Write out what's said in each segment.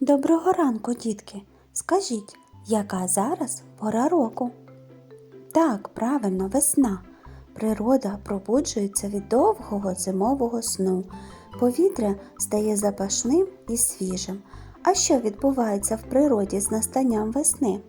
Доброго ранку, дітки. Скажіть, яка зараз пора року? Так, правильно, весна. Природа пробуджується від довгого зимового сну. Повітря стає запашним і свіжим. А що відбувається в природі з настанням весни?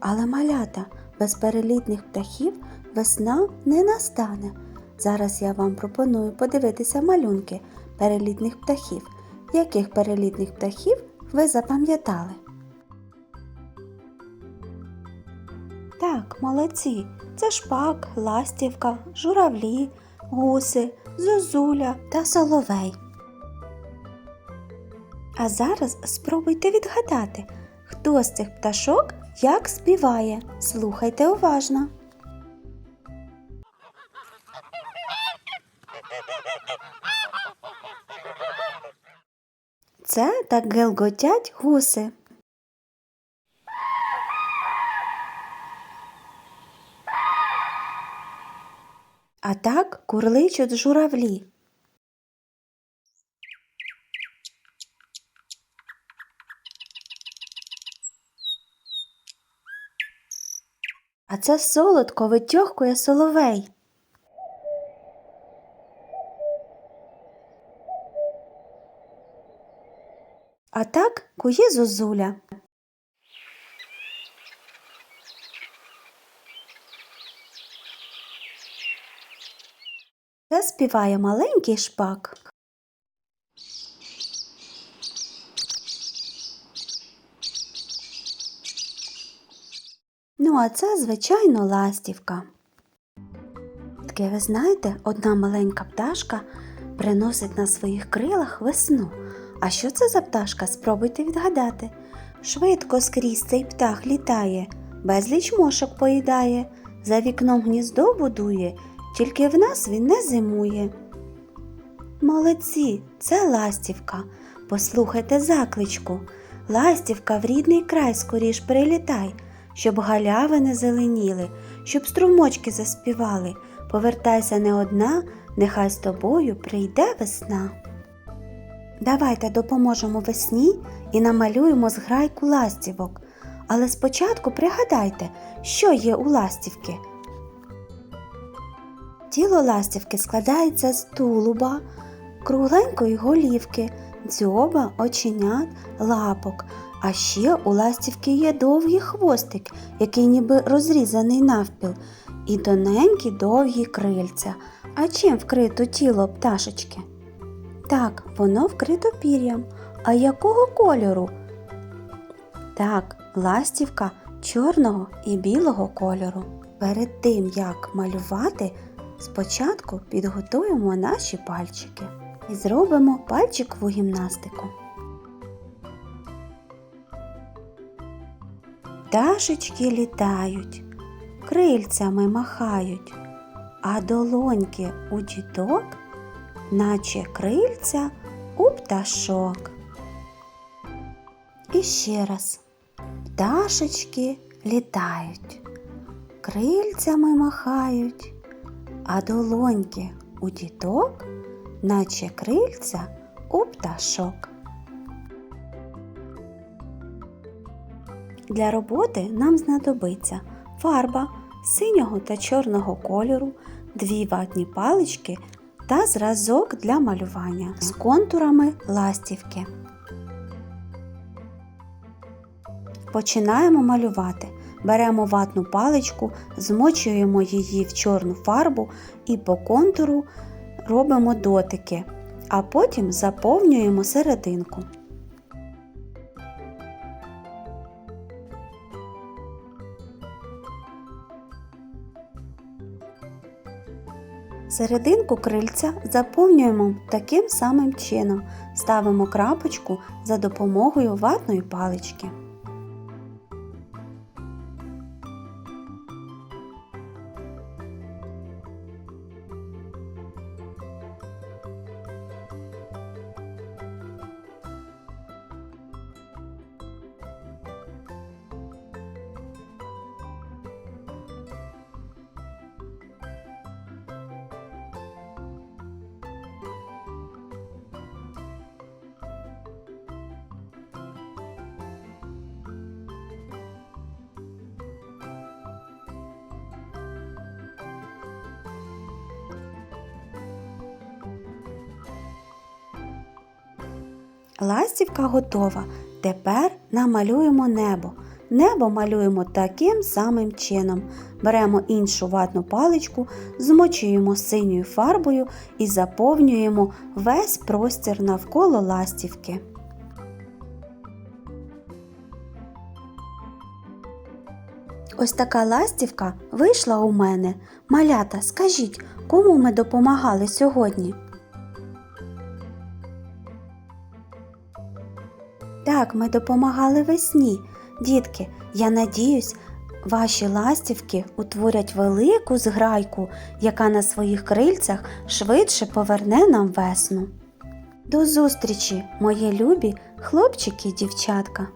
Але малята, без перелітних птахів весна не настане. Зараз я вам пропоную подивитися малюнки перелітних птахів. Яких перелітних птахів ви запам'ятали? Так, молодці. Це шпак, ластівка, журавлі, гуси, зозуля та соловей. А зараз спробуйте відгадати, хто з цих пташок як співає. Слухайте уважно. Це так гелготять гуси. А так курличуть журавлі. А це солодко витьохкує соловей. А так кує зозуля. Це співає маленький шпак. Ну, а це, звичайно, ластівка. Таке, ви знаєте, одна маленька пташка приносить на своїх крилах весну. А що це за пташка? Спробуйте відгадати. Швидко скрізь цей птах літає, безліч мошок поїдає, за вікном гніздо будує, тільки в нас він не зимує. Молодці, це ластівка. Послухайте закличку. Ластівка в рідний край скоріш прилітай, щоб галявини зеленіли, щоб струмочки заспівали. Повертайся не одна, нехай з тобою прийде весна. Давайте допоможемо весні і намалюємо зграйку ластівок. Але спочатку пригадайте, що є у ластівки. Тіло ластівки складається з тулуба, кругленької голівки, дзьоба, оченят, лапок. А ще у ластівки є довгий хвостик, який ніби розрізаний навпіл, і тоненькі довгі крильця. А чим вкрито тіло пташечки? Так, воно вкрито пір'ям. А якого кольору? Так, ластівка чорного і білого кольору. Перед тим, як малювати, спочатку підготуємо наші пальчики і зробимо пальчикову гімнастику. Пташечки літають, крильцями махають, а долоньки у діток наче крильця у пташок. І ще раз. Пташечки літають, крильцями махають, а долоньки у діток, наче крильця у пташок. Для роботи нам знадобиться фарба синього та чорного кольору, дві ватні палички та зразок для малювання з контурами ластівки. Починаємо малювати. Беремо ватну паличку, змочуємо її в чорну фарбу і по контуру робимо дотики, а потім заповнюємо серединку. Серединку крильця заповнюємо таким самим чином. Ставимо крапочку за допомогою ватної палички. Ластівка готова. Тепер намалюємо небо. Небо малюємо таким самим чином. Беремо іншу ватну паличку, змочуємо синьою фарбою і заповнюємо весь простір навколо ластівки. Ось така ластівка вийшла у мене. Малята, скажіть, кому ми допомагали сьогодні? Так, ми допомагали весні. Дітки, я надіюсь, ваші ластівки утворять велику зграйку, яка на своїх крильцях швидше поверне нам весну. До зустрічі, мої любі хлопчики і дівчатка!